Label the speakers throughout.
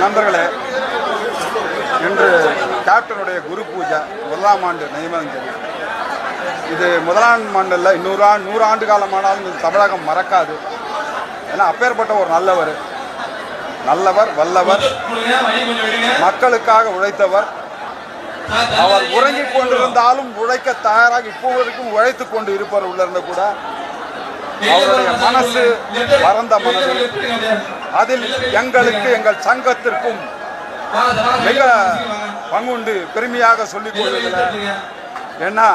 Speaker 1: நண்பர்களே இன்று கேப்டனுடைய குரு பூஜை முதலாம் ஆண்டு நியமனஞ்சலி இது முதலாம் ஆண்டில் இன்னூறு ஆண்டு நூறு ஆண்டு காலமானாலும் இது தமிழகம் மறக்காது. ஏன்னா அப்பேற்பட்ட ஒரு நல்லவர். நல்லவர் வல்லவர் மக்களுக்காக உழைத்தவர். அவர் உறங்கிக் கொண்டிருந்தாலும் உழைக்க தயாராக இப்போ வரைக்கும் உழைத்துக் கொண்டு இருப்பவர் உள்ளிருந்த கூட அவருடைய மனசு பரந்த மனது. அதில் எங்களுக்கு எங்கள் சங்கத்திற்கும் மிக பங்குண்டு பெருமையாக சொல்லிக் கொள்வதில் ஏன்னா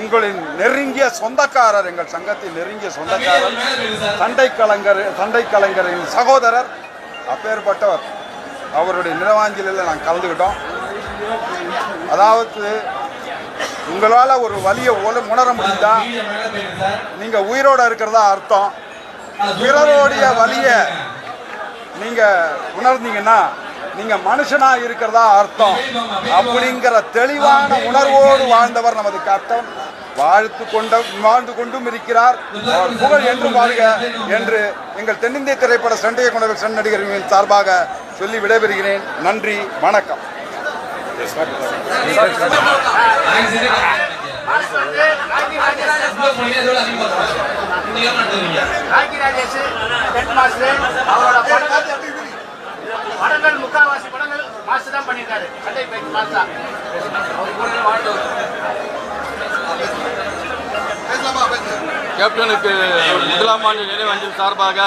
Speaker 1: எங்களின் நெருங்கிய சொந்தக்காரர் எங்கள் சங்கத்தின் நெருங்கிய சொந்தக்காரர் சண்டை கலைஞர் சண்டை கலைஞரின் சகோதரர் அப்பேற்பட்டவர். அவருடைய நிலவாஞ்சலில் நாங்கள் கலந்துக்கிட்டோம். அதாவது உங்களால் ஒரு வலியை உல உணர முடிந்தா நீங்கள் உயிரோட இருக்கிறதா அர்த்தம். பிறருடைய வலியை நீங்கள் உணர்ந்தீங்கன்னா நீங்கள் மனுஷனாக இருக்கிறதா அர்த்தம். அப்படிங்கிற தெளிவான உணர்வோடு வாழ்ந்தவர் நமது கேப்டன் வாழ்த்து கொண்ட வாழ்ந்து கொண்டும் இருக்கிறார். அவர் புகழ் என்று வாழ்க என்று எங்கள் தென்னிந்திய திரைப்பட சண்டைய குணவர் சன் நடிகர்களின் சார்பாக சொல்லி விடைபெறுகிறேன். நன்றி வணக்கம்.
Speaker 2: படங்கள் படங்கள் தான் பண்ணியிருக்காரு
Speaker 3: கேப்டனுக்கு முதலாம் ஆண்டு நினைவஞ்சல் சார்பாக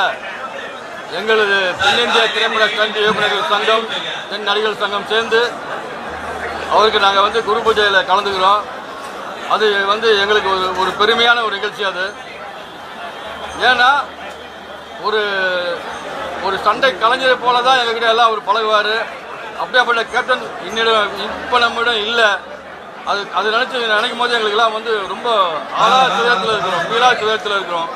Speaker 3: எங்களது தென்னிந்திய திரைப்பட ஸ்டண்ட் இயக்குநர்கள் சங்கம் தென் நடிகர் சங்கம் சேர்ந்து அவருக்கு நாங்கள் வந்து குரு பூஜையில் கலந்துக்கிறோம். அது வந்து எங்களுக்கு ஒரு ஒரு பெருமையான ஒரு நிகழ்ச்சி அது. ஏன்னா ஒரு ஒரு சண்டை கலைஞரை போல தான் எங்ககிட்ட எல்லாம் அவர் பழகுவார். அப்படியாப்பட்ட கேப்டன் இன்னிடம் இப்போ நம்மிடம் இல்லை. அது அது நினச்சி நினைக்கும் போது எங்களுக்கெல்லாம் வந்து ரொம்ப ஆளா துயரத்தில் இருக்கிறோம். மீளா துயரத்தில் இருக்கிறோம்.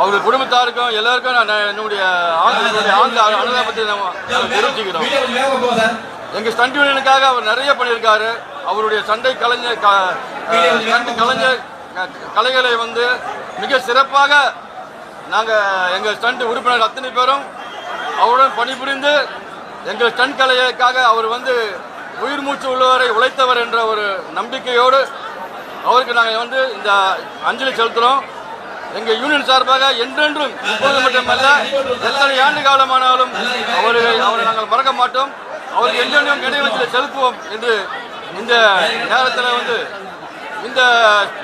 Speaker 3: அவர் குடும்பத்தாருக்கும் எல்லாருக்கும் நான் என்னுடைய ஆழ்ந்த என்னுடைய ஆழ்ந்த அனுதாபத்தை நம்ம நாங்கள் தெரிவிச்சுக்கிறோம். எங்கள் ஸ்டண்ட் யூனியனுக்காக அவர் நிறைய பண்ணியிருக்காரு. அவருடைய சண்டை கலைஞர் ஸ்டண்ட் கலைஞர் கலைகளை வந்து மிக சிறப்பாக நாங்கள் எங்கள் ஸ்டண்ட் உறுப்பினர் அத்தனை பேரும் அவருடன் பணிபுரிந்து எங்கள் ஸ்டண்ட் கலைக்காக அவர் வந்து உயிர் மூச்சு உள்ளவரை உழைத்தவர் என்ற ஒரு நம்பிக்கையோடு அவருக்கு நாங்கள் வந்து இந்த அஞ்சலி செலுத்துகிறோம் எங்கள் யூனியன் சார்பாக என்றென்றும் இப்போது மட்டுமல்ல எத்தனை ஆண்டு காலமானாலும் அவரை அவரை நாங்கள் மறக்க மாட்டோம். அவருக்கு என்றென்றும் நினைவஞ்சலி செலுத்துவோம் என்று இந்த நேரத்தில் வந்து இந்த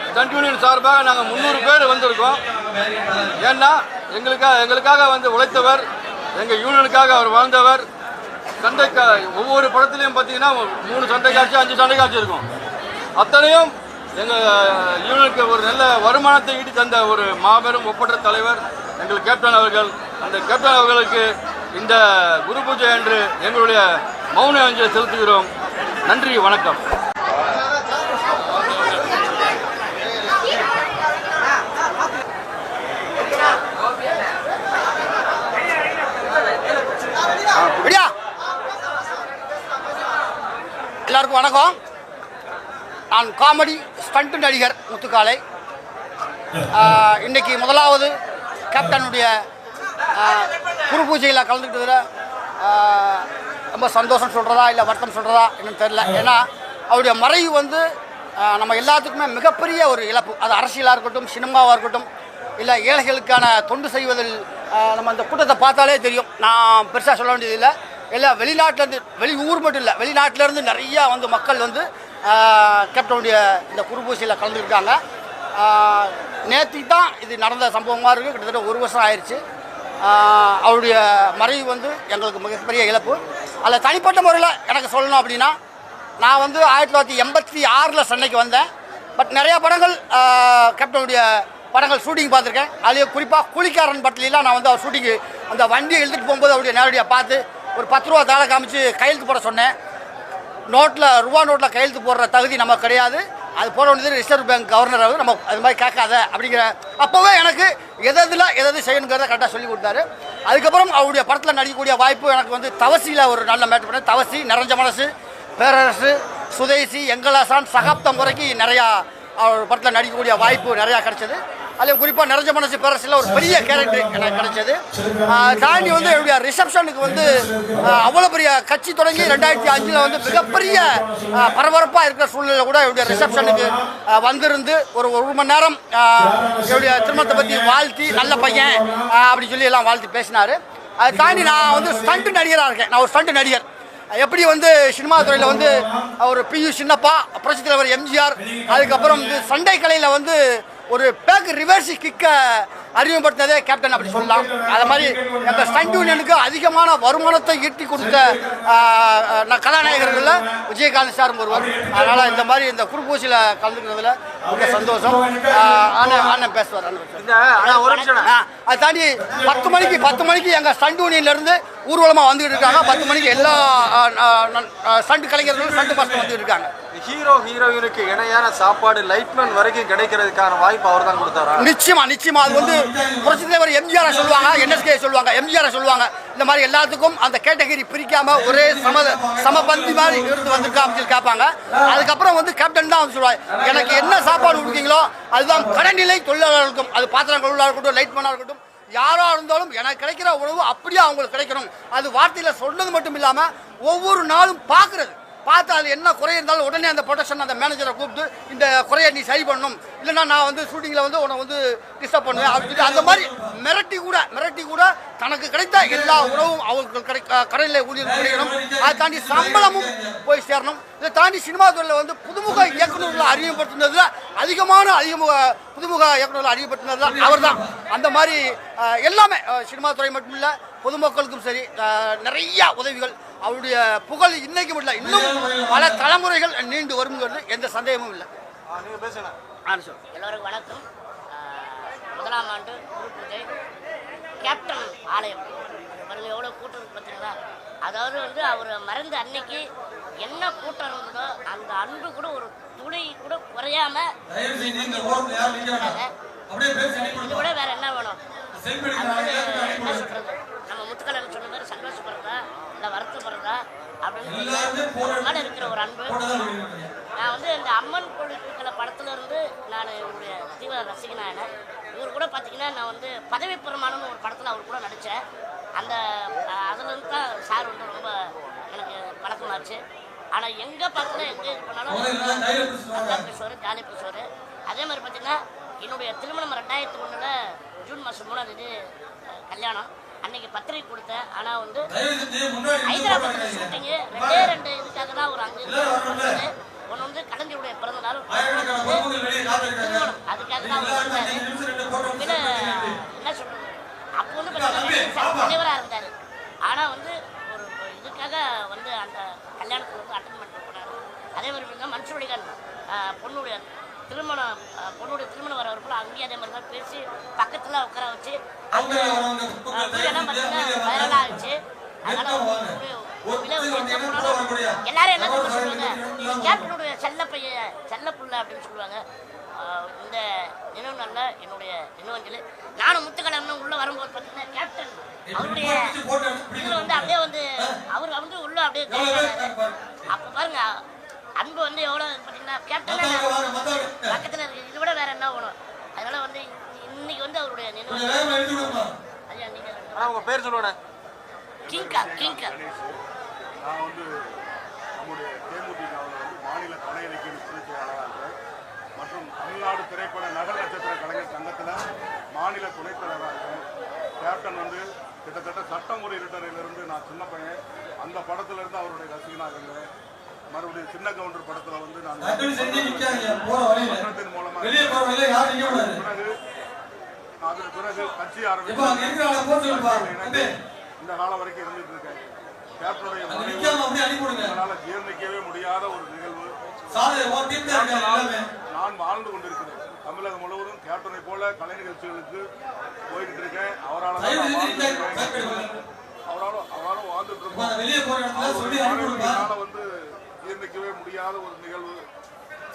Speaker 3: ஸ்டண்ட் யூனியன் சார்பாக நாங்கள் முந்நூறு பேர் வந்திருக்கோம். ஏன்னா எங்களுக்காக எங்களுக்காக வந்து உழைத்தவர் எங்கள் யூனியனுக்காக அவர் வாழ்ந்தவர். சண்டை ஒவ்வொரு படத்துலையும் பார்த்தீங்கன்னா மூணு சண்டை காட்சி அஞ்சு சண்டை காட்சி இருக்கும். அத்தனையும் எங்கள் யூனியனுக்கு ஒரு நல்ல வருமானத்தை ஈட்டி தந்த ஒரு மாபெரும் ஒப்பற்ற தலைவர் எங்கள் கேப்டன் அவர்கள். அந்த கேப்டன் அவர்களுக்கு இந்த குரு பூஜை அன்று எங்களுடைய மௌன அஞ்சலி செலுத்துகிறோம். நன்றி வணக்கம்.
Speaker 2: எல்லாருக்கும் வணக்கம். நான் காமெடி ஸ்டண்ட் நடிகர் முத்துக்காலை. இன்னைக்கு முதலாவது கேப்டனுடைய ஆஹ், குரு பூஜையில் கலந்துக்கிட்டதில் ரொம்ப சந்தோஷம் சொல்கிறதா இல்லை வருத்தம் சொல்கிறதா என்னன்னு தெரியல. ஏன்னா அவருடைய மறைவு வந்து நம்ம எல்லாத்துக்குமே மிகப்பெரிய ஒரு இழப்பு. அது அரசியலாக இருக்கட்டும் சினிமாவாக இருக்கட்டும் இல்லை ஏழைகளுக்கான தொண்டு செய்வதில் நம்ம அந்த கூட்டத்தை பார்த்தாலே தெரியும். நான் பெருசாக சொல்ல வேண்டியதில்லை எல்லாம் வெளிநாட்டிலேருந்து வெளி ஊர் மட்டும் இல்லை வெளிநாட்டிலேருந்து நிறையா வந்து மக்கள் வந்து கேப்டனுடைய இந்த குருபூசியில் கலந்துருக்காங்க. நேற்று தான் இது நடந்த சம்பவமாக இருக்குது கிட்டத்தட்ட ஒரு வருஷம் ஆயிடுச்சு அவருடைய மறைவு வந்து எங்களுக்கு மிகப்பெரிய இழப்பு. அதில் தனிப்பட்ட முறையில் எனக்கு சொல்லணும் அப்படின்னா நான் வந்து ஆயிரத்தி தொள்ளாயிரத்தி எண்பத்தி ஆறில் சென்னைக்கு வந்தேன். பட் நிறையா படங்கள் கேப்டனுடைய படங்கள் ஷூட்டிங் பார்த்துருக்கேன். அதுலேயும் குறிப்பாக குளிக்காரன் படத்துலலாம் நான் வந்து அவர் ஷூட்டிங்கு அந்த வண்டியை எழுதிட்டு போகும்போது அவருடைய நேரடியாக பார்த்து ஒரு பத்து ரூபா தாளை காமிச்சு கையெழுத்து போட சொன்னேன். நோட்டில் ரூபா நோட்டில் கையெழுத்து போடுற தகுதி நமக்கு கிடையாது. அது போட வேண்டியது ரிசர்வ் பேங்க் கவர்னர் வந்து நம்ம அது மாதிரி கேட்காத அப்படிங்கிற அப்போவே எனக்கு எது எதில் எதாவது செய்யணுங்கிறத கரெக்டாக சொல்லி கொடுத்தாரு. அதுக்கப்புறம் அவருடைய படத்தில் நடிக்கக்கூடிய வாய்ப்பு எனக்கு வந்து தவசியில் ஒரு நல்ல மேட்ச் பண்ண தவசி நிறைஞ்ச மனசு பேரரசு சுதேசி எங்கலாசான் சகாப்தம் வரைக்கும் நிறையா அவர் படத்தில் நடிக்கக்கூடிய வாய்ப்பு நிறையா கிடச்சிது. அதுலேயும் குறிப்பாக நிறைஞ்ச மனசு பேரரசில் ஒரு பெரிய கேரக்டர் எனக்கு கிடைச்சது. தாண்டி வந்து என்னுடைய ரிசப்ஷனுக்கு வந்து அவ்வளோ பெரிய கட்சி தொடங்கி ரெண்டாயிரத்தி அஞ்சில் வந்து மிகப்பெரிய பரபரப்பாக இருக்கிற சூழ்நிலை கூட என்னுடைய ரிசப்ஷனுக்கு வந்திருந்து ஒரு ஒரு மணி நேரம் என்னுடைய திருமணத்தை பற்றி வாழ்த்தி நல்ல பையன் அப்படின்னு அப்படி சொல்லி எல்லாம் வாழ்த்து பேசினார். அதை தாண்டி நான் வந்து ஸ்டண்ட் நடிகராக இருக்கேன். நான் ஒரு ஸ்டண்ட் நடிகர். எப்படி வந்து சினிமா துறையில் வந்து ஒரு பியு சின்னப்பா புரட்சி தலைவர் எம்ஜிஆர் அதுக்கப்புறம் வந்து சண்டை கலையில் வந்து ஒரு பேக் ரிவர்ஸ் கிக்கை அறிமுகப்படுத்தினதே கேப்டன் அப்படி சொல்லலாம். அது மாதிரி எங்கள் ஸ்டண்ட் யூனியனுக்கு அதிகமான வருமானத்தை ஈட்டி கொடுத்த கதாநாயகர்களில் விஜயகாந்த் சார் ஒருவர். அதனால் இந்த மாதிரி இந்த குறுப்பூசியில் கலந்துக்கிறதுல மிக சந்தோஷம். அண்ணன் அண்ணன் பேசுவார் அதை தாண்டி பத்து மணிக்கு பத்து மணிக்கு எங்கள் ஸ்டண்ட் யூனியன்லேருந்து ஊர்வலமாக வந்துகிட்டு இருக்காங்க. பத்து மணிக்கு எல்லா ஸ்டண்ட் கலைஞர்களும் ஸ்டண்ட் மாஸ்டர் வந்துட்டு இருக்காங்க.
Speaker 4: ஹீரோ ஹீரோயினுக்கு இணையான சாப்பாடு லைட்மேன் வரைக்கும் கிடைக்கிறதுக்கான வாய்ப்பு அவர் தான் கொடுத்தாரா?
Speaker 2: நிச்சயமா நிச்சயமா. அது வந்து புரட்சி தலைவர் எம்ஜிஆர் சொல்லுவாங்க என்எஸ்கே சொல்லுவாங்க எம்ஜிஆர் சொல்லுவாங்க. இந்த மாதிரி எல்லாத்துக்கும் அந்த கேட்டகரி பிரிக்காம ஒரே சம சமபந்தி மாதிரி இருந்து வந்திருக்கா அப்படின்னு சொல்லி கேட்பாங்க. அதுக்கப்புறம் வந்து கேப்டன் தான் வந்து சொல்லுவாங்க எனக்கு என்ன சாப்பாடு கொடுக்கீங்களோ அதுதான் கடநிலை தொழிலாளர்களுக்கும் அது பாத்திரம் கழுவலாக இருக்கட்டும் லைட்மேனாக இருக்கட்டும் யாராக இருந்தாலும் எனக்கு கிடைக்கிற உணவு அப்படியே அவங்களுக்கு கிடைக்கணும். அது வார்த்தையில் சொன்னது மட்டும் இல்லாமல் ஒவ்வொரு நாளும் பார்க்குறது பார்த்து அது என்ன குறை இருந்தாலும் உடனே அந்த ப்ரொடக்ஷன் அந்த மேனேஜரை கூப்பிட்டு இந்த குறையை நீ சரி பண்ணணும் இல்லைன்னா நான் வந்து ஷூட்டிங்கில் வந்து உன்னை வந்து டிஸ்டர்ப் பண்ணுவேன். அப்படின்னு அந்த மாதிரி மிரட்டி கூட மிரட்டி கூட தனக்கு கிடைத்த எல்லா உணவும் அவங்களுக்கு கிடை கடையில் ஊழியர் கிடைக்கணும். அதை தாண்டி சம்பளமும் போய் சேரணும். இதை தாண்டி சினிமா துறையில் வந்து புதுமுக இயக்குநர்களை அறிமுகப்படுத்தினதில் அதிகமான அதிகமுக புதுமுக இயக்குநர்கள் அறிமுகப்படுத்தினதுல அவர் தான் அந்த மாதிரி எல்லாமே சினிமா துறை மட்டும் இல்லை பொதுமக்களுக்கும் சரி நிறையா நிறைய உதவிகள் அவருடைய புகழ் இன்னைக்கும் இல்லை இன்னும் பல தலைமுறைகள் நீண்டு வருங்கிறது எந்த சந்தேகமும் இல்லை.
Speaker 5: எல்லோருக்கும் வணக்கம். முதலாம் ஆண்டு குரு பூஜை கேப்டன் ஆலயம். பாருங்க எவ்வளோ கூட்டம் இருக்கு பார்த்தீங்களா? அதாவது வந்து அவர் மறந்த அன்னைக்கு என்ன கூட்டம் இருந்ததோ அந்த அன்பு கூட ஒரு துளி கூட குறையாம இது விட வேற என்ன வேணும்? அதாவது என்ன சொல்றது நம்ம முத்துக்கலன் சொன்ன மாதிரி சந்தோஷப்படுறதா இல்லை வருத்தப்படுறதா அப்படின்னு இருக்கிற ஒரு அன்பு. நான் வந்து இந்த அம்மன் கொழுக்கள படத்துல இருந்து நான் இவருடைய தீவிர ரசிகனான இவர் கூட பார்த்தீங்கன்னா நான் வந்து பதவி பிரமாணம்னு ஒரு படத்தில் அவர் கூட நடித்தேன் அந்த அஹ், அதுல இருந்து தான் சார் வந்து ரொம்ப எனக்கு பழக்கமாச்சு ஆனால் எங்கே பார்த்தாலும் எங்கே இது பண்ணாலும் பேசுவார் ஜாலியாக பேசுவார். அதே மாதிரி பார்த்தீங்கன்னா என்னுடைய திருமணம் ரெண்டாயிரத்தி ஒன்றில் ஜூன் மாதம் மூணாம் தேதி கல்யாணம். அன்னைக்கு பத்திரிக்கை கொடுத்தேன். ஆனால் வந்து ஹைதராபாத்தில் ஷூட்டிங்கு ரெண்டே ரெண்டு இதுக்காக தான் ஒரு அங்கே வந்தது ஒன்று வந்து கலைஞருடைய பிறந்த நாள் அதுக்காக தான் அவர் வந்தாரு என்ன சொல்றது? அப்போ வந்து தலைவராக இருந்தார். ஆனால் வந்து ஒரு இதுக்காக வந்து அந்த கல்யாணத்துக்கு வந்து அட்டன் பண்ணிட்டு போனார். அதே மாதிரி மன்சூரிகன் பொண்ணுடைய திருமணம் பொண்ணுடைய திருமணம் வர வரக்குள்ள அங்கேயும் அதே மாதிரி தான் பேசி பக்கத்தில் உட்கார வச்சு அந்த வீடெல்லாம் பார்த்தீங்கன்னா வைரலாக ஆச்சு எல்லாரும் என்ன சொல்லுவாங்க இது கேப்டனுடைய செல்ல பையன் செல்ல புள்ள அப்படின்னு சொல்லுவாங்க. இந்த நினைவு நல்ல என்னுடைய நினைவஞ்சலி நானும் முத்துக்கலன்னு உள்ள வரும்போது பார்த்தீங்கன்னா கேப்டன் அவருடைய இதுல வந்து அப்படியே வந்து அவர் வந்து உள்ள அப்படியே. அப்ப பாருங்க அன்பு வந்து எவ்வளவு பார்த்தீங்கன்னா கேப்டன் பக்கத்துல இருக்கு. இது விட வேற என்ன வேணும் அதனால வந்து இன்னைக்கு வந்து அவருடைய நினைவு ஐயா நீங்க
Speaker 4: ஆனா உங்க பேர் சொல்லுவானே
Speaker 5: கிங்கா கிங்கா.
Speaker 6: நான் வந்து நம்முடைய தேமுதிகவில் வந்து மாநில கலை இலக்கிய இருக்கிறேன். மற்றும் தமிழ்நாடு திரைப்பட நகர் நட்சத்திர கலைஞர் சங்கத்தில் மாநில துணைத் தலைவராக கேப்டன் வந்து கிட்டத்தட்ட சட்டமுறை இருட்டறையிலிருந்து நான் சின்ன பையன். அந்த படத்துல இருந்து அவருடைய ரசிகனாக இருந்தேன். மறுபடியும் சின்ன கவுண்டர் படத்துல வந்து நான் மூலமா அதற்கு பிறகு கட்சி ஆரம்பித்து இந்த காலம் வரைக்கும் இருந்துட்டு இருக்கேன். கேப்டனுடைய என்னால ஜீர்ணிக்கவே முடியாத ஒரு நிகழ்வு. நான் வாழ்ந்து கொண்டிருக்கிறேன். தமிழகம் முழுவதும் கேப்டனை போல கலை நிகழ்ச்சிகளுக்கு போய்கிட்டு இருக்கேன். அவரால். அவரால் அவரால் வாழ்ந்துட்டு இருக்கோம். வந்து ஜீர்ணிக்கவே முடியாத ஒரு நிகழ்வு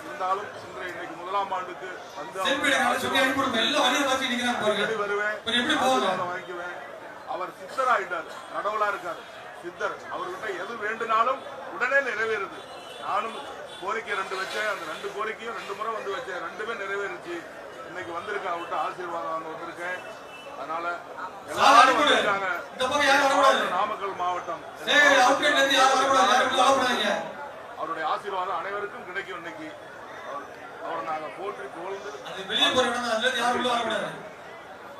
Speaker 6: இருந்தாலும் இன்றைய இன்னைக்கு முதலாம் ஆண்டுக்கு வந்து வருவேன். வாங்கிக்குவேன். அவர் சித்தர் ஆயிட்டார் கடவுளா இருக்கார். சித்தர். அவர்கிட்ட எது வேண்டுனாலும் உடனே நிறைவேறுது. நானும் கோரிக்கை ரெண்டு வச்சேன். அந்த ரெண்டு கோரிக்கையும் ரெண்டு முறை வந்து வச்சேன். ரெண்டுமே நிறைவேறுச்சு. இன்னைக்கு வந்திருக்கேன் அவர்கிட்ட ஆசீர்வாதம் வாங்க வந்திருக்கேன். அதனால எல்லாரும் வந்திருக்காங்க. நாமக்கல் மாவட்டம். அவருடைய ஆசீர்வாதம் அனைவருக்கும் கிடைக்கும் இன்னைக்கு. அவர்- அவரை நாங்க போற்றி புகழ்ந்து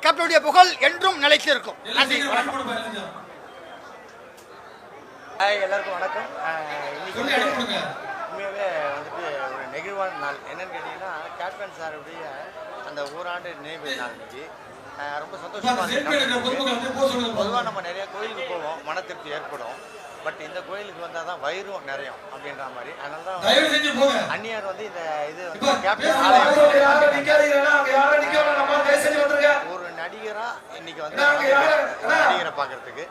Speaker 2: கேப்டனுடைய புகழ் என்றும் நிலைத்து இருக்கும் நன்றி வணக்கம்.
Speaker 7: ஹாய் எல்லாருக்கும் வணக்கம். இன்னைக்கு உண்மையாகவே வந்துட்டு ஒரு நெகிழ்வான நாள். என்னன்னு கேட்டிங்கன்னா கேப்டன் சாருடைய அந்த ஓராண்டு நினைவு நாள் இன்னைக்கு. ரொம்ப சந்தோஷமா இருக்கு. பொதுவாக நம்ம நிறைய கோயிலுக்கு போவோம். மன திருப்தி ஏற்படும். பட் இந்த கோயிலுக்கு வந்தால் தான் வயிறும் நிறையும் அப்படின்ற மாதிரி. அதனால தான் அந்நியார் வந்து இந்த இது ஒரு நடிகரா இன்னைக்கு வந்து நடிகரை பார்க்கறதுக்கு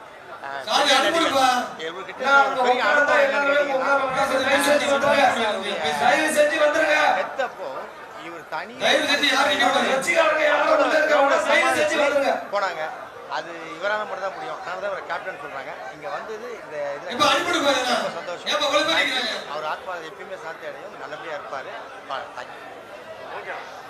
Speaker 7: பெத்தப்போ இவர் தனியா போனாங்க. அது இவரால மட்டும் தான் முடியும். அதனால தான் கேப்டன் சொல்றாங்க. இங்க வந்தது இந்த இதுல ரொம்ப சந்தோஷம். அவர் ஆத்மா எப்பயுமே சாந்தி அடையும் நல்லபடியா இருப்பாரு. you.